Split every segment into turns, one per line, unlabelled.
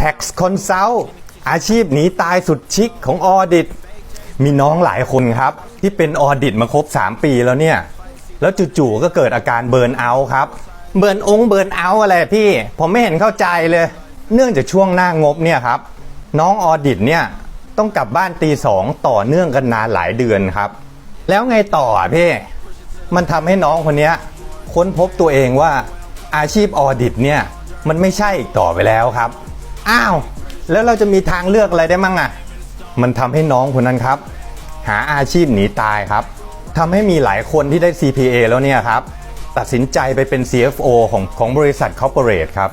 Tax Consult อาชีพหนีตายสุดชิคของออดิต มีน้องหลายคนครับ ที่เป็นออดิตมาครบ 3 ปีแล้วเนี่ย แล้วจู่ๆก็เกิดอาการเบิร์นเอาครับ เบิร์นองเบิร์นเอาอะไรพี่ ผมไม่เห็นเข้าใจเลย เนื่องจากช่วงหน้างบเนี่ยครับ น้องออดิตเนี่ยต้องกลับบ้านตีสองต่อเนื่องกันนานหลายเดือนครับ แล้วไงต่ออะพี่ มันทำให้น้องคนนี้ค้นพบตัวเองว่าอาชีพออดิตเนี่ยมันไม่ใช่อีกต่อไปแล้วครับ อ้าว แล้วเราจะมีทางเลือกอะไรได้มั่งอะ มันทำให้น้องคนนั้นครับ หาอาชีพหนีตายครับทำให้มีหลายคนที่ได้ CPA แล้วเนี่ยครับ ตัดสินใจไปเป็น CFO ของของบริษัท Corporate ครับ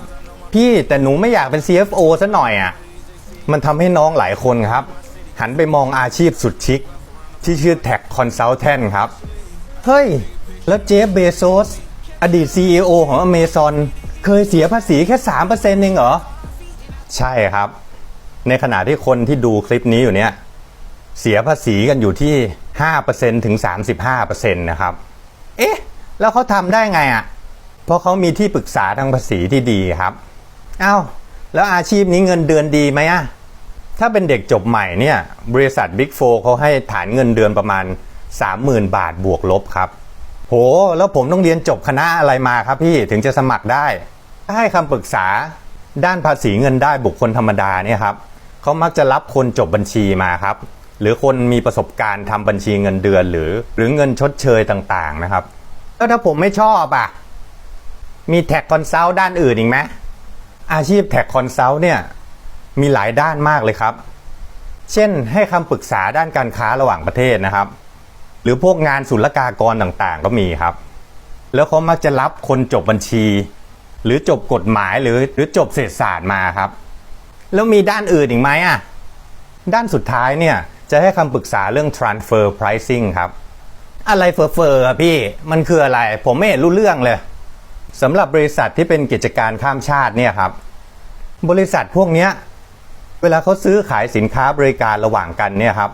พี่แต่หนูไม่อยากเป็น CFO ซะหน่อยอะ มันทำให้น้องหลายคนครับ หันไปมองอาชีพสุดชิค ที่ชื่อ Tech Consultant ครับ เฮ้ย แล้วเจฟเบโซสอดีต CEO ของ Amazon เคยเสียภาษีแค่ 3%เองเหรอ ใช่ครับ ในขณะที่คนที่ดูคลิปนี้อยู่เนี่ย เสียภาษีกันอยู่ที่ 5%ถึง 35%นะครับ เอ๊ะ แล้วเขาทำได้ไงอะ่ะ เพราะเขามีที่ปรึกษาทางภาษีที่ดีครับอ้าวแล้วอาชีพนี้เงินเดือนดีไหมอะถ้าเป็นเด็กจบใหม่เนี่ย บริษัท Big 4เขาให้ฐานเงินเดือนประมาณ 30,000 บาทบวกลบครับ โห แล้วผมต้องเรียนจบคณะอะไรมาครับพี่ถึงจะสมัครได้ ให้คำปรึกษา ด้านภาษีเงินได้บุคคลธรรมดาเนี่ยครับเขามักจะรับคนจบบัญชีมาครับ หรือคนมีประสบการณ์ทำบัญชีเงินเดือนหรือ หรือเงินชดเชยต่างๆนะครับแล้วถ้าผมไม่ชอบอะมีแท็กคอนซัลท์ด้านอื่นอีกไหมอาชีพแท็กคอนซัลท์เนี่ยมีหลายด้านมากเลยครับ เช่นให้คำปรึกษาด้านการค้าระหว่างประเทศนะครับ หรือพวกงานศุลกากรต่างๆ ก็มีครับ แล้วเขามักจะรับคนจบบัญชี หรือจบกฎหมายหรือหรือจบเศรษฐศาสตร์มาครับ แล้วมีด้านอื่นอีกไหมอะ ด้านสุดท้ายเนี่ย จะให้คำปรึกษาเรื่อง transfer pricing ครับ อะไรเฟอร์เฟอร์พี่มันคืออะไร ผมไม่เห็นรู้เรื่องเลยสำหรับบริษัทที่เป็นกิจการข้ามชาติเนี่ยครับ บริษัทพวกเนี้ยเวลาเขาซื้อขายสินค้าบริการระหว่างกันเนี่ยครับ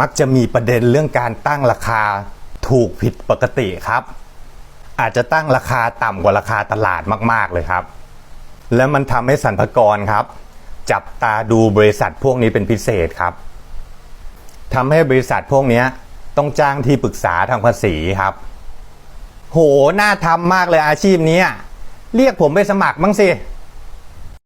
มักจะมีประเด็นเรื่องการตั้งราคาถูกผิดปกติครับ อาจจะตั้งราคาต่ำกว่าราคาตลาดมาก ๆ เลยครับ และมันทำให้สรรพากรครับ จับตาดูบริษัทพวกนี้เป็นพิเศษครับทำให้บริษัทพวกนี้ต้องจ้างที่ปรึกษาทางภาษีครับ โห น่าทำมากเลยอาชีพนี้ เรียกผมไปสมัครบ้างสิ